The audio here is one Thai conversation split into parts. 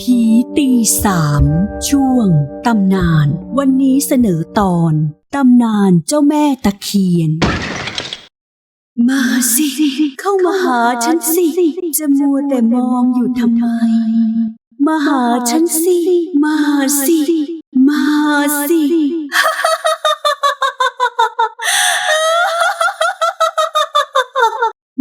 ผีตีสามช่วงตำนาน วันนี้เสนอตอนตำนานเจ้าแม่ตะเคียน มาสิ เข้ามาหาฉันสิจะมัวแต่มองอยู่ทำไม มาหาฉันสิ มาสิ มาสิ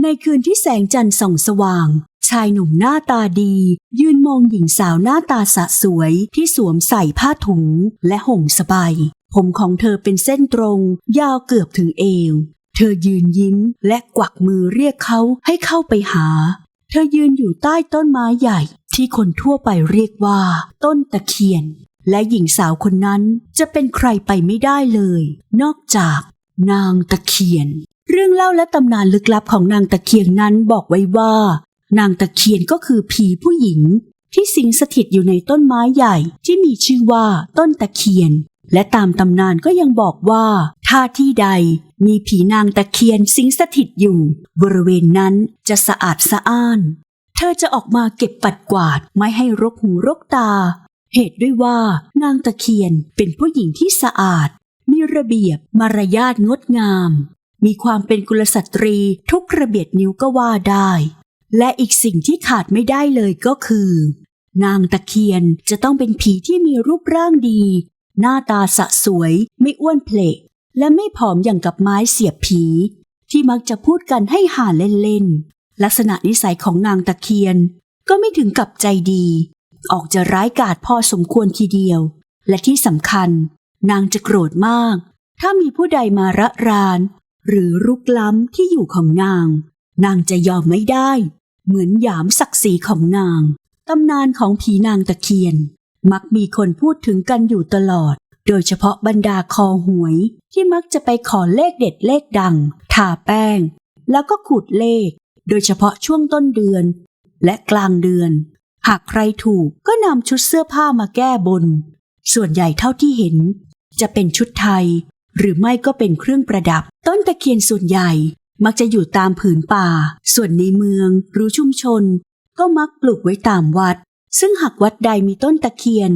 ใน คืนที่แสงจันทร์ส่องสว่าง ชายหนุ่มหน้าตาดี ยืนมองหญิงสาวหน้าตาสะสวยที่สวมใส่ผ้าถุงและห่มสบาย ผมของเธอเป็นเส้นตรง ยาวเกือบถึงเอว เธอยืนยิ้มและกวักมือเรียกเขาให้เข้าไปหา เธอยืนอยู่ใต้ต้นไม้ใหญ่ ที่คนทั่วไปเรียกว่า ต้นตะเคียน และหญิงสาวคนนั้นจะเป็นใครไปไม่ได้เลย นอกจากนางตะเคียน เรื่องเล่าและตำนานลึกลับของนางตะเคียนนั้นบอกไว้ว่า นางตะเคียนก็คือผีผู้หญิง ที่สิงสถิตอยู่ในต้นไม้ใหญ่ที่มีชื่อว่าต้นตะเคียน และตามตำนานก็ยังบอกว่า ถ้าที่ใดมีผีนางตะเคียนสิงสถิตอยู่ บริเวณนั้นจะสะอาดสะอ้าน เธอจะออกมาเก็บปัดกวาดไม่ให้รกหูรกตา เหตุด้วยว่านางตะเคียนเป็นผู้หญิงที่สะอาด มีระเบียบมารยาทงดงาม มีความเป็นกุลสตรีทุกระเบียดนิ้วก็ว่าได้ และอีกสิ่งที่ขาดไม่ได้เลยก็คือ นางตะเคียนจะต้องเป็นผีที่มีรูปร่างดี หน้าตาสะสวย ไม่อ้วนเพลกและไม่ผอมอย่างกับไม้เสียบผี ที่มักจะพูดกันให้หาเล่นๆ ลักษณะนิสัยของนางตะเคียน ก็ไม่ถึงกับใจดี ออกจะร้ายกาจพอสมควรทีเดียว และที่สำคัญ นางจะโกรธมาก ถ้ามีผู้ใดมาระราน หรือรุกล้ำที่อยู่ของนาง นางจะยอมไม่ได้ เหมือนหยามศักดิ์ศรีของนาง ตำนานของผีนางตะเคียน มักมีคนพูดถึงกันอยู่ตลอด โดยเฉพาะบรรดาคอหวย ที่มักจะไปขอเลขเด็ดเลขดัง ทาแป้ง แล้วก็ขูดเลข โดยเฉพาะช่วงต้นเดือน และกลางเดือน หากใครถูกก็นำชุดเสื้อผ้ามาแก้บน ส่วนใหญ่เท่าที่เห็น จะเป็นชุดไทย หรือไม่ก็เป็นเครื่องประดับ ต้นตะเคียนส่วนใหญ่ มักจะอยู่ตามผืนป่า ส่วนในเมืองหรือชุมชน ก็มักปลูกไว้ตามวัด ซึ่งหากวัดใดมีต้นตะเคียน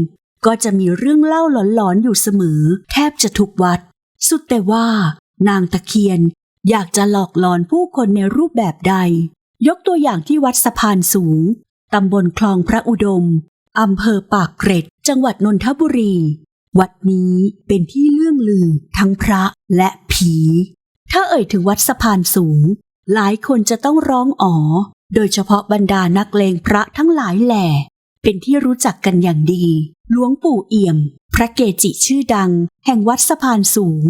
ก็จะมีเรื่องเล่าหลอนๆอยู่เสมอ แทบจะทุกวัด สุดแต่ว่า นางตะเคียนอยากจะหลอกหลอนผู้คนในรูปแบบใด ยกตัวอย่างที่วัดสะพานสูงตำบลคลองพระอุดมอำเภอปากเกร็ด จังหวัดนนทบุรี วัดนี้เป็นที่เลื่องลือทั้งพระและผี ถ้าเอ่ยถึงวัดสะพานสูง หลายคนจะต้องร้องอ๋อ โดยเฉพาะบรรดานักเลงพระทั้งหลายแหล่ เป็นที่รู้จักกันอย่างดี หลวงปู่เอี่ยม พระเกจิชื่อดัง แห่งวัดสะพานสูง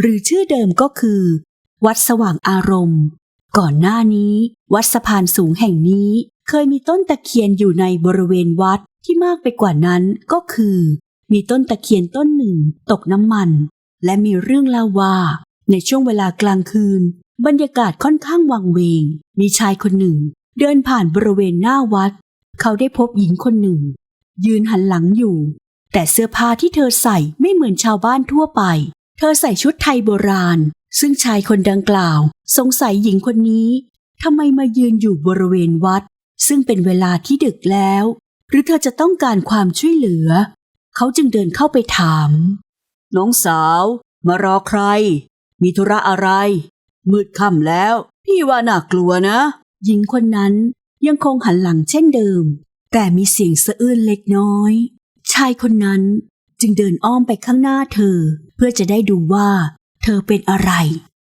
หรือชื่อเดิมก็คือ วัดสว่างอารมณ์ ก่อนหน้านี้ วัดสะพานสูงแห่งนี้ เคยมีต้นตะเคียนอยู่ในบริเวณวัดที่มากไปกว่านั้นก็คือ มีต้นตะเคียนต้นหนึ่ง ตกน้ำมัน และมีเรื่องเล่าว่า ในช่วงเวลากลางคืน บรรยากาศค่อนข้างวังเวง มีชายคนหนึ่ง เดินผ่านบริเวณหน้าวัด เขาได้พบหญิงคนหนึ่ง ยืนหันหลังอยู่ แต่เสื้อผ้าที่เธอใส่ไม่เหมือนชาวบ้านทั่วไป เธอใส่ชุดไทยโบราณ ซึ่งชายคนดังกล่าว สงสัยหญิงคนนี้ทำไมมายืนอยู่บริเวณวัด ซึ่งเป็นเวลาที่ดึกแล้ว หรือเธอจะต้องการความช่วยเหลือ เขาจึงเดินเข้าไปถาม น้องสาว มารอใคร มีธุระอะไร มืดค่ำแล้ว พี่ว่าน่ากลัวนะ หญิงคนนั้นยังคงหันหลังเช่นเดิม แต่มีเสียงสะอื้นเล็กน้อย ชายคนนั้นจึงเดินอ้อมไปข้างหน้าเธอ เพื่อจะได้ดูว่า เธอเป็นอะไร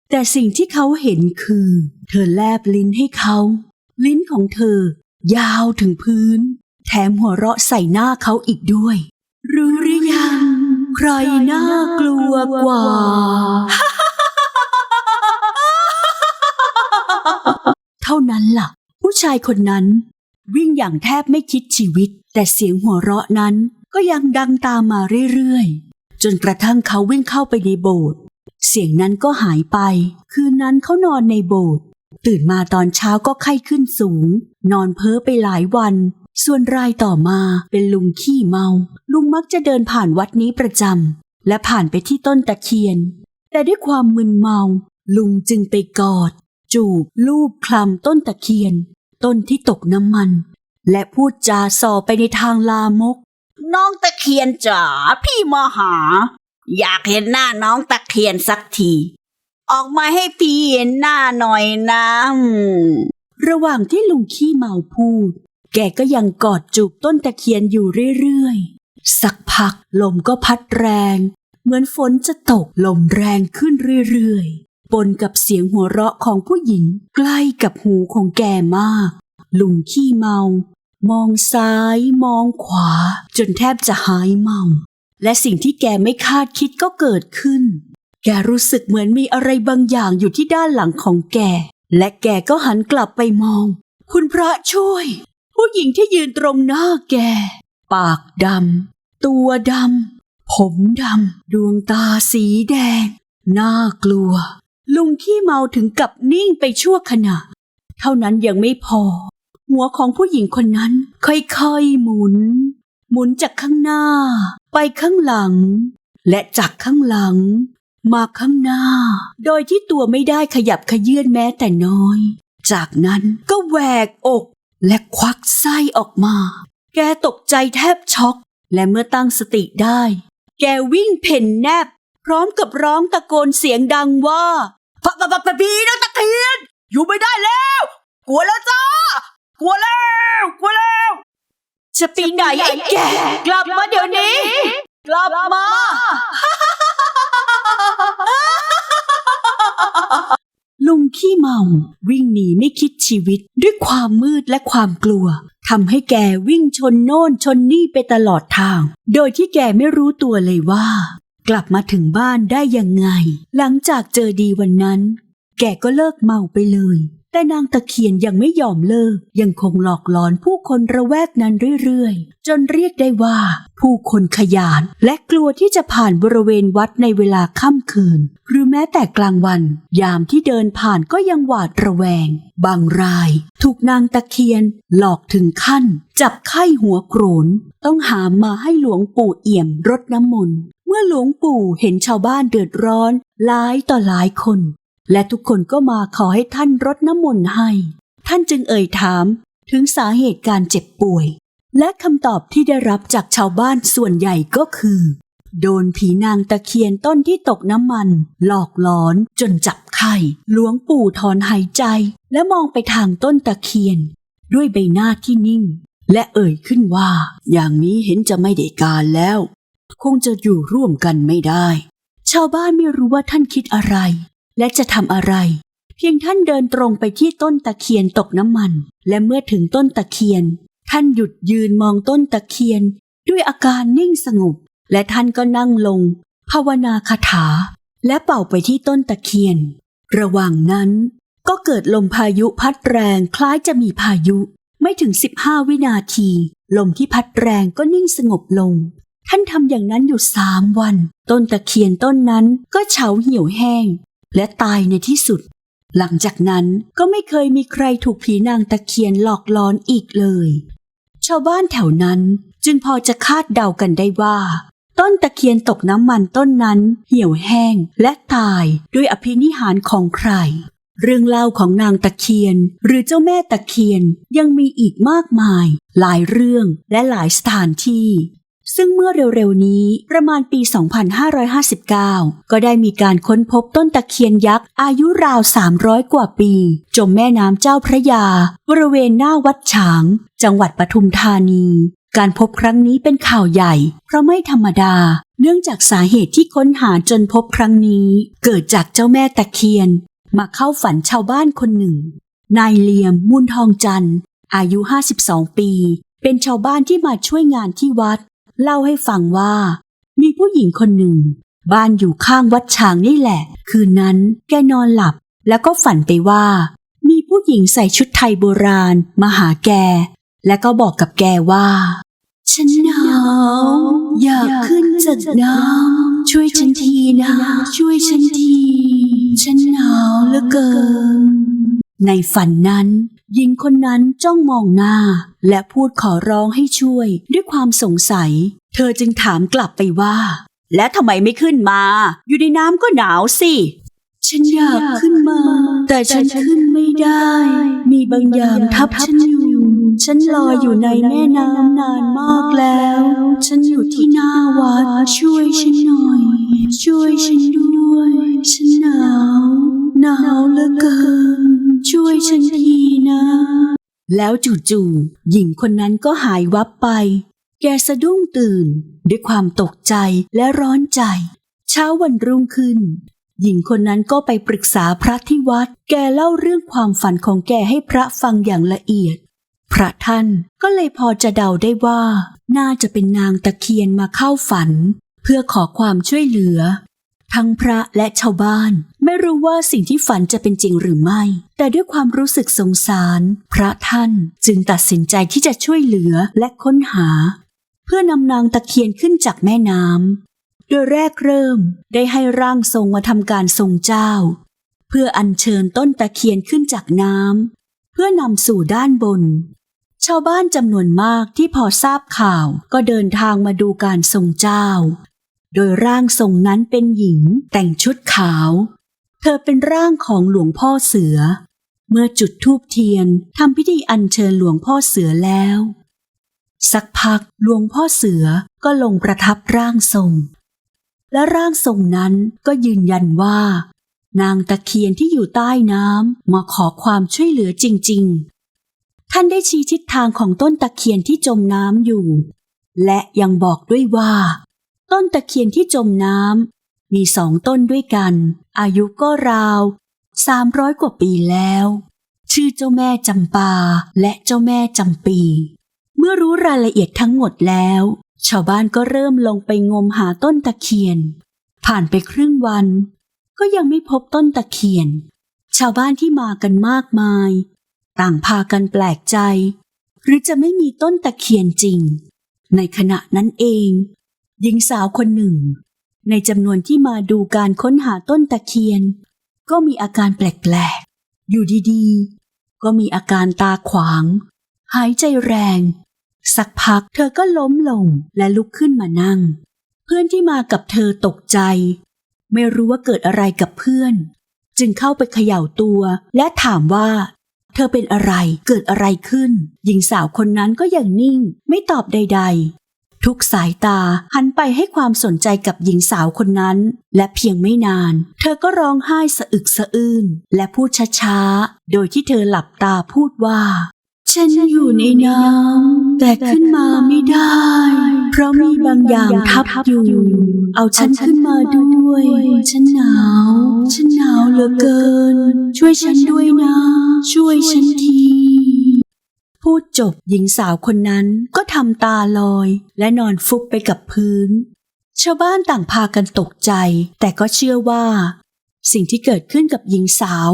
แต่สิ่งที่เขาเห็นคือ เธอแลบลิ้นให้เขา ลิ้นของเธอ ยาวถึงพื้น แถมหัวเราะใส่หน้าเขาอีกด้วย รู้หรือยัง ใครน่ากลัวกว่า เท่านั้นล่ะ ผู้ชายคนนั้น วิ่งอย่างแทบไม่คิดชีวิต แต่เสียงหัวเราะนั้นก็ยังดังตามมาเรื่อยๆ จนกระทั่งเขาวิ่งเข้าไปในโบสถ์เสียงนั้นก็หายไป คืนนั้นเขานอนในโบสถ์ตื่นมาตอนเช้าก็ไข้ขึ้นสูง นอนเพ้อไปหลายวัน ส่วนรายต่อมาเป็นลุงขี้เมา ลุงมักจะเดินผ่านวัดนี้ประจำและผ่านไปที่ต้นตะเคียน แต่ด้วยความมึนเมา ลุงจึงไปกอด จูบลูบคลำต้นตะเคียน ต้นที่ตกน้ำมัน และพูดจาส่อไปในทางลามก น้องตะเคียนจ๋าพี่มาหา อยากเห็นหน้าน้องตะเคียนสักที ออกมาให้พี่เห็นหน้าหน่อยนะอืมระหว่างที่ลุงขี้เมาพูด แกก็ยังกอดจูบต้นตะเคียนอยู่เรื่อยๆ สักพักลมก็พัดแรง เหมือนฝนจะตกลมแรงขึ้นเรื่อยๆ ปนกับเสียงหัวเราะของผู้หญิงใกล้กับหูของแกมาก ลุงขี้เมา มองซ้ายมองขวา จนแทบจะหายเมา และสิ่งที่แกไม่คาดคิดก็เกิดขึ้น แกรู้สึกเหมือนมีอะไรบางอย่างอยู่ที่ด้านหลังของแก และแกก็หันกลับไปมอง คุณพระช่วย ผู้หญิงที่ยืนตรงหน้าแก ปากดำ ตัวดำ ผมดำ ดวงตาสีแดง น่ากลัว ลุงขี้เมาถึงกับนิ่งไปชั่วขณะ เท่านั้นยังไม่พอ หัวของผู้หญิงคนนั้นค่อยๆหมุน หมุนจากข้างหน้า ไปข้างหลัง และจากข้างหลัง มาข้างหน้า โดยที่ตัวไม่ได้ขยับขยื่นแม้แต่น้อย จากนั้นก็แหวกอก และควักไส้ออกมา แกตกใจแทบช็อก และเมื่อตั้งสติได้ แกวิ่งเพ่นแนบ พร้อมกับร้องตะโกนเสียงดังว่าพะพะพะพะพีนักตะเคียน อยู่ไม่ได้แล้ว กลัวแล้วจ้ากลัวแล้ว กลัวแล้ว จะไปไหนไอ้แก กลับมาเดี๋ยวนี้ กลับมา ลุง ขี้เมา วิ่งหนีไม่คิดชีวิต ด้วยความมืดและความกลัวทำให้แกวิ่งชนโน่นชนนี่ไปตลอดทาง โดยที่แกไม่รู้ตัวเลยว่า กลับมาถึงบ้านได้ยังไง หลังจากเจอดีวันนั้น แกก็เลิกเมาไปเลย แต่นางตะเคียนยังไม่ยอมเลิก ยังคงหลอกหลอนผู้คนระแวกนั้นเรื่อยๆ จนเรียกได้ว่า ผู้คนขยานและกลัวที่จะผ่านบริเวณวัดในเวลาค่ำคืน หรือแม้แต่กลางวัน ยามที่เดินผ่านก็ยังหวาดระแวง บางราย ถูกนางตะเคียน หลอกถึงขั้น จับไข้หัวโกรน ต้องหามมาให้หลวงปู่เอี่ยมรดน้ำมนต์เมื่อหลวงปู่เห็นชาวบ้านเดือดร้อนหลายต่อหลายคน และทุกคนก็มาขอให้ท่านรดน้ำมนต์ให้ ท่านจึงเอ่ยถามถึงสาเหตุการเจ็บป่วย และคำตอบที่ได้รับจากชาวบ้านส่วนใหญ่ก็คือ โดนผีนางตะเคียนต้นที่ตกน้ำมัน หลอกหลอนจนจับไข้หลวงปู่ถอนหายใจ และมองไปทางต้นตะเคียน ด้วยใบหน้าที่นิ่ง และเอ่ยขึ้นว่า อย่างนี้เห็นจะไม่ได้การแล้ว คงจะอยู่ร่วมกันไม่ได้ ชาวบ้านไม่รู้ว่าท่านคิดอะไร และจะทำอะไร เพียงท่านเดินตรงไปที่ต้นตะเคียนตกน้ำมัน และเมื่อถึงต้นตะเคียน ท่านหยุดยืนมองต้นตะเคียน ด้วยอาการนิ่งสงบ และท่านก็นั่งลง ภาวนาคาถา และเป่าไปที่ต้นตะเคียน ระหว่างนั้น ก็เกิดลมพายุพัดแรงคล้ายจะมีพายุ ไม่ถึง 15 วินาที ลมที่พัดแรงก็นิ่งสงบลงท่านทำอย่างนั้นอยู่สามวัน ต้นตะเคียนต้นนั้นก็เฉาเหี่ยวแห้ง และตายในที่สุด หลังจากนั้นก็ไม่เคยมีใครถูกผีนางตะเคียนหลอกหลอนอีกเลย ชาวบ้านแถวนั้นจึงพอจะคาดเดากันได้ว่า ต้นตะเคียนตกน้ำมันต้นนั้นเหี่ยวแห้งและตายด้วยอภินิหารของใคร เรื่องเล่าของนางตะเคียน หรือเจ้าแม่ตะเคียนยังมีอีกมากมาย หลายเรื่องและหลายสถานที่ ซึ่งเมื่อเร็วๆนี้ประมาณปี 2559 ก็ได้มีการค้นพบต้นตะเคียนยักษ์อายุราว 300 กว่าปี จมแม่น้ำเจ้าพระยา บริเวณหน้าวัดฉาง จังหวัดปทุมธานี การพบครั้งนี้เป็นข่าวใหญ่ เพราะไม่ธรรมดา เนื่องจากสาเหตุที่ค้นหาจนพบครั้งนี้ เกิดจากเจ้าแม่ตะเคียน มาเข้าฝันชาวบ้านคนหนึ่ง นายเลียมมุนทองจันทร์อายุ 52 ปี เป็นชาวบ้านที่มาช่วยงานที่วัด เล่าให้ฟังว่า มีผู้หญิงคนหนึ่ง บ้านอยู่ข้างวัดช้างนี่แหละ คืนนั้นแกนอนหลับ แล้วก็ฝันไปว่า มีผู้หญิงใส่ชุดไทยโบราณ มาหาแก และก็บอกกับแกว่าฉันหนาวอยากขึ้นจากน้ำช่วยฉันทีนะ ช่วยฉันที ฉันหนาวเหลือเกิน ในฝันนั้น หญิงคนนั้นจ้องมองหน้า และพูดขอร้องให้ช่วยด้วยความสงสัย เธอจึงถามกลับไปว่า และทำไมไม่ขึ้นมา อยู่ในน้ำก็หนาวสิฉันอยากขึ้นมา แต่ฉันขึ้นไม่ได้ มีบางอย่างทับฉันอยู่ ฉันลอยอยู่ในแม่น้ำนานมากแล้ว ฉันอยู่ที่หน้าวัดช่วยฉันหน่อย ช่วยฉันด้วย ฉันหนาว หนาวเหลือเกิน ช่วยฉันทีนะ แล้วจู่ๆหญิงคนนั้นก็หายวับไป แกสะดุ้งตื่น ด้วยความตกใจและร้อนใจ เช้าวันรุ่งขึ้น หญิงคนนั้นก็ไปปรึกษาพระที่วัด แกเล่าเรื่องความฝันของแกให้พระฟังอย่างละเอียด พระท่านก็เลยพอจะเดาได้ว่า น่าจะเป็นนางตะเคียนมาเข้าฝัน เพื่อขอความช่วยเหลือ ทั้งพระและชาวบ้าน ไม่รู้ว่าสิ่งที่ฝันจะเป็นจริงหรือไม่ แต่ด้วยความรู้สึกสงสาร พระท่านจึงตัดสินใจที่จะช่วยเหลือและค้นหา เพื่อนำนางตะเคียนขึ้นจากแม่น้ำโดยแรกเริ่มได้ให้ร่างทรงมาทำการทรงเจ้า เพื่ออัญเชิญต้นตะเคียนขึ้นจากน้ำเพื่อนำสู่ด้านบน ชาวบ้านจำนวนมากที่พอทราบข่าวก็เดินทางมาดูการทรงเจ้า โดยร่างทรงนั้นเป็นหญิงแต่งชุดขาว เธอเป็นร่างของหลวงพ่อเสือ เมื่อจุดธูปเทียนทำพิธีอัญเชิญหลวงพ่อเสือแล้ว สักพักหลวงพ่อเสือก็ลงประทับร่างทรง และร่างทรงนั้นก็ยืนยันว่า นางตะเคียนที่อยู่ใต้น้ำมาขอความช่วยเหลือจริง ๆ ท่านได้ชี้ทิศทางของต้นตะเคียนที่จมน้ำอยู่ และยังบอกด้วยว่า ต้นตะเคียนที่จมน้ำมีสองต้นด้วยกัน อายุก็ราวสามร้อยกว่าปีแล้ว ชื่อเจ้าแม่จำปาและเจ้าแม่จำปี เมื่อรู้รายละเอียดทั้งหมดแล้ว ชาวบ้านก็เริ่มลงไปงมหาต้นตะเคียน ผ่านไปครึ่งวัน ก็ยังไม่พบต้นตะเคียน ชาวบ้านที่มากันมากมาย ต่างพากันแปลกใจ หรือจะไม่มีต้นตะเคียนจริง ในขณะนั้นเอง หญิงสาวคนหนึ่ง ในจำนวนที่มาดูการค้นหาต้นตะเคียน ก็มีอาการแปลกๆ อยู่ดีๆ ก็มีอาการตาขวาง หายใจแรง สักพักเธอก็ล้มลงและลุกขึ้นมานั่ง เพื่อนที่มากับเธอตกใจ ไม่รู้ว่าเกิดอะไรกับเพื่อน จึงเข้าไปเขย่าตัวและถามว่าเธอเป็นอะไร เกิดอะไรขึ้น หญิงสาวคนนั้นก็ยังนิ่ง ไม่ตอบใดๆ ทุกสายตาหันไปให้ความสนใจกับหญิงสาวคนนั้น และเพียงไม่นาน เธอก็ร้องไห้สะอึกสะอื้นและพูดช้าๆ โดยที่เธอหลับตาพูดว่า ฉันอยู่ในน้ำแต่ขึ้นมาไม่ได้ เพราะมีบางอย่างทับอยู่เอาฉันขึ้นมาด้วย ฉันหนาว ฉันหนาวเหลือเกิน ช่วยฉันด้วยนะ ช่วยฉันที พูดจบหญิงสาวคนนั้นก็ทำตาลอย และนอนฟุบไปกับพื้น ชาวบ้านต่างพากันตกใจ แต่ก็เชื่อว่า สิ่งที่เกิดขึ้นกับหญิงสาว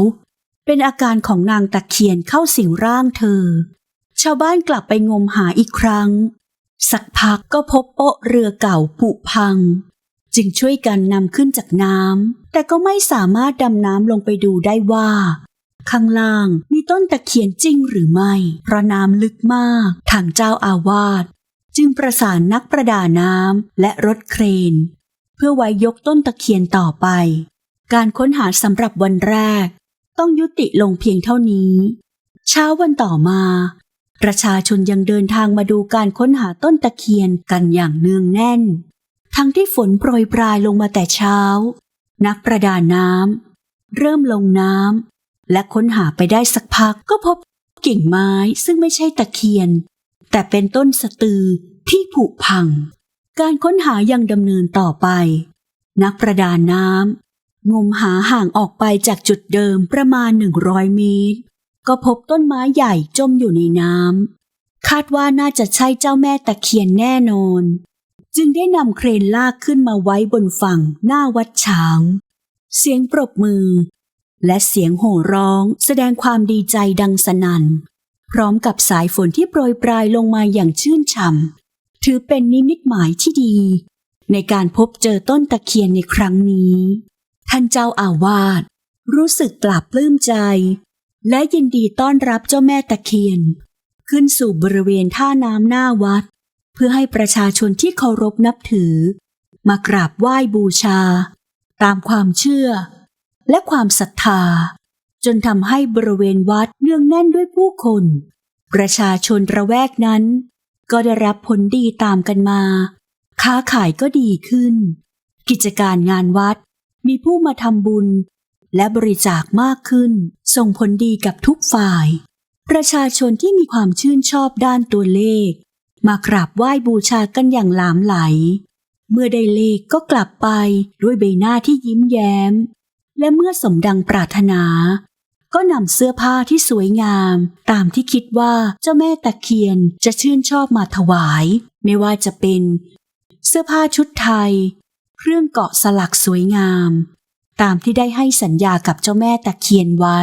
เป็นอาการของนางตะเคียนเข้าสิงร่างเธอ ชาวบ้านกลับไปงมหาอีกครั้ง สักพักก็พบโป๊ะเรือเก่าผุพัง จึงช่วยกันนำขึ้นจากน้ำแต่ก็ไม่สามารถดำน้ำลงไปดูได้ว่า ข้างล่าง มีต้นตะเคียนจริงหรือไม่ เพราะน้ำลึกมาก ทางเจ้าอาวาสจึงประสานนักประดาน้ำและรถเครน เพื่อไว้ยกต้นตะเคียนต่อไป การค้นหาสำหรับวันแรก ต้องยุติลงเพียงเท่านี้ เช้าวันต่อมา ประชาชนยังเดินทางมาดูการค้นหาต้นตะเคียนกันอย่างเนืองแน่น ทั้งที่ฝนโปรยปลายลงมาแต่เช้า นักประดาน้ำเริ่มลงน้ำ และค้นหาไปได้สักพักก็พบกิ่งไม้ซึ่งไม่ใช่ตะเคียน แต่เป็นต้นสตือที่ผุพัง การค้นหายังดำเนินต่อไป นักประดาน้ำงมหาห่างออกไปจากจุดเดิมประมาณ 100 เมตร ก็พบต้นไม้ใหญ่จมอยู่ในน้ำคาดว่าน่าจะใช่เจ้าแม่ตะเคียนแน่นอน จึงได้นำเครนลากขึ้นมาไว้บนฝั่งหน้าวัดช้าง เสียงปรบมือ และเสียงโห่ร้องแสดงความดีใจดังสนั่น พร้อมกับสายฝนที่โปรยปลายลงมาอย่างชื่นฉ่ำถือเป็นนิมิตหมายที่ดี ในการพบเจอต้นตะเคียนในครั้งนี้ ท่านเจ้าอาวาสรู้สึกปลาบปลื้มใจ และยินดีต้อนรับเจ้าแม่ตะเคียน ขึ้นสู่บริเวณท่าน้ำหน้าวัด เพื่อให้ประชาชนที่เคารพนับถือ มากราบไหว้บูชา ตามความเชื่อ และความศรัทธา จนทำให้บริเวณวัดเนื่องแน่นด้วยผู้คน ประชาชนระแวกนั้น ก็ได้รับผลดีตามกันมา ค้าขายก็ดีขึ้น กิจการงานวัดมีผู้มาทำบุญ และบริจาคมากขึ้น ส่งผลดีกับทุกฝ่าย ประชาชนที่มีความชื่นชอบด้านตัวเลข มากราบไหว้บูชากันอย่างหลามไหล เมื่อได้เลขก็กลับไปด้วยใบหน้าที่ยิ้มแย้ม และเมื่อสมดังปรารถนา ก็นำเสื้อผ้าที่สวยงาม ตามที่คิดว่าเจ้าแม่ตะเคียนจะชื่นชอบมาถวาย ไม่ว่าจะเป็น เสื้อผ้าชุดไทย เครื่องเกาะสลักสวยงาม ตามที่ได้ให้สัญญากับเจ้าแม่ตะเคียนไว้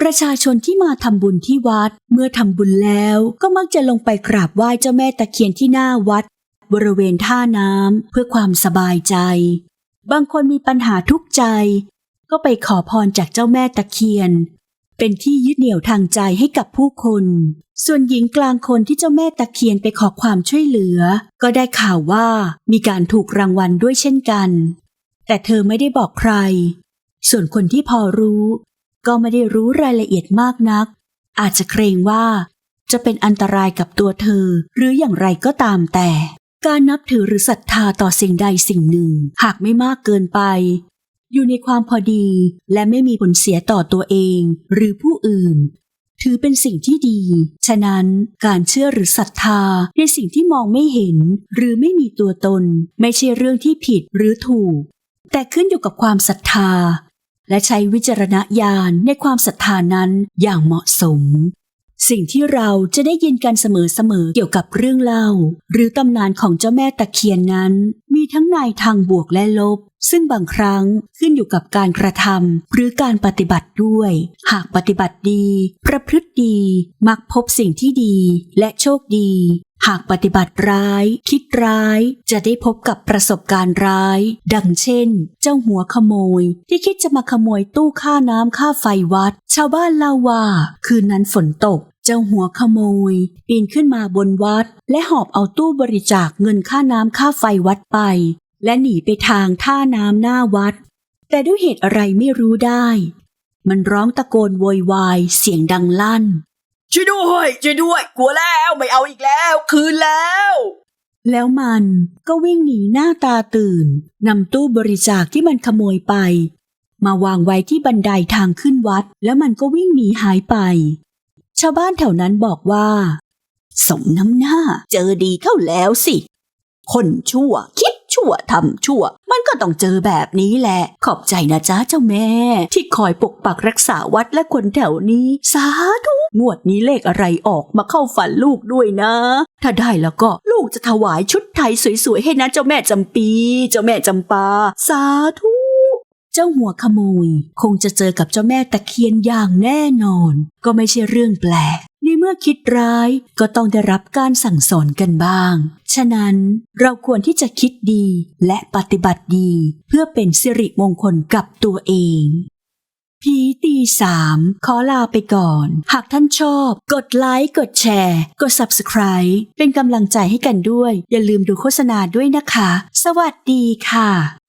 ประชาชนที่มาทำบุญที่วัดเมื่อทำบุญแล้วก็มักจะลงไปกราบไหว้เจ้าแม่ตะเคียนที่หน้าวัด บริเวณท่าน้ำเพื่อความสบายใจบางคนมีปัญหาทุกข์ใจ ก็ไปขอพรจากเจ้าแม่ตะเคียน เป็นที่ยึดเหนี่ยวทางใจให้กับผู้คน ส่วนหญิงกลางคนที่เจ้าแม่ตะเคียนไปขอความช่วยเหลือ ก็ได้ข่าวว่ามีการถูกรางวัลด้วยเช่นกัน แต่เธอไม่ได้บอกใคร ส่วนคนที่พอรู้ ก็ไม่ได้รู้รายละเอียดมากนัก อาจจะเกรงว่าจะเป็นอันตรายกับตัวเธอ หรืออย่างไรก็ตามแต่ การนับถือหรือศรัทธาต่อสิ่งใดสิ่งหนึ่ง หากไม่มากเกินไป อยู่ในความพอดี และไม่มีผลเสียต่อตัวเอง หรือผู้อื่น ถือเป็นสิ่งที่ดี ฉะนั้นการเชื่อหรือศรัทธาในสิ่งที่มองไม่เห็น หรือไม่มีตัวตน ไม่ใช่เรื่องที่ผิดหรือถูก แต่ขึ้นอยู่กับความศรัทธา และใช้วิจารณญาณในความศรัทธานั้นอย่างเหมาะสม สิ่งที่เราจะได้ยินกันเสมอๆเกี่ยวกับเรื่องเล่า หรือตำนานของเจ้าแม่ตะเคียนนั้น มีทั้งในทางบวกและลบ ซึ่งบางครั้งขึ้นอยู่กับการกระทำหรือการปฏิบัติด้วย หากปฏิบัติดี ประพฤติดี มักพบสิ่งที่ดีและโชคดี หากปฏิบัติร้าย คิดร้าย จะได้พบกับประสบการณ์ร้าย ดังเช่น เจ้าหัวขโมย ที่คิดจะมาขโมยตู้ค่าน้ำค่าไฟวัด ชาวบ้านเล่าว่า คืนนั้นฝนตกเจ้าหัวขโมย ปีนขึ้นมาบนวัด และหอบเอาตู้บริจาคเงินค่าน้ำค่าไฟวัดไป และหนีไปทางท่าน้ำหน้าวัด แต่ด้วยเหตุอะไรไม่รู้ได้ มันร้องตะโกนโวยวายเสียงดังลั่น ช่วยด้วยช่วยด้วย กลัวแล้วไม่เอาอีกแล้ว คืนแล้ว แล้วมันก็วิ่งหนีหน้าตาตื่นนำตู้บริจาคที่มันขโมยไป มาวางไว้ที่บันไดทางขึ้นวัด แล้วมันก็วิ่งหนีหายไป ชาวบ้านแถวนั้นบอกว่าสมน้ำหน้า เจอดีเข้าแล้วสิ คนชั่วคิดชั่วทำชั่ว มันก็ต้องเจอแบบนี้แหละ ขอบใจนะจ๊ะเจ้าแม่ ที่คอยปกปักรักษาวัดและคนแถวนี้ สาธุงวดนี้เลขอะไรออกมาเข้าฝันลูกด้วยนะ ถ้าได้แล้วก็ลูกจะถวายชุดไทยสวยๆให้นะเจ้าแม่จำปี เจ้าแม่จำปา สาธุเจ้าหัวขโมย คงจะเจอกับเจ้าแม่ตะเคียนอย่างแน่นอน ก็ไม่ใช่เรื่องแปลก มื่อคิดร้ายก็ต้องได้รับการสั่งสอนกันบ้าง ฉะนั้นเราควรที่จะคิดดีและปฏิบัติดี เพื่อเป็นสิริมงคลกับตัวเองผีตีสามขอลาไปก่อน หากท่านชอบ กดไลค์ กดแชร์ กด Subscribe เป็นกำลังใจให้กันด้วย อย่าลืมดูโฆษณาด้วยนะคะ สวัสดีค่ะ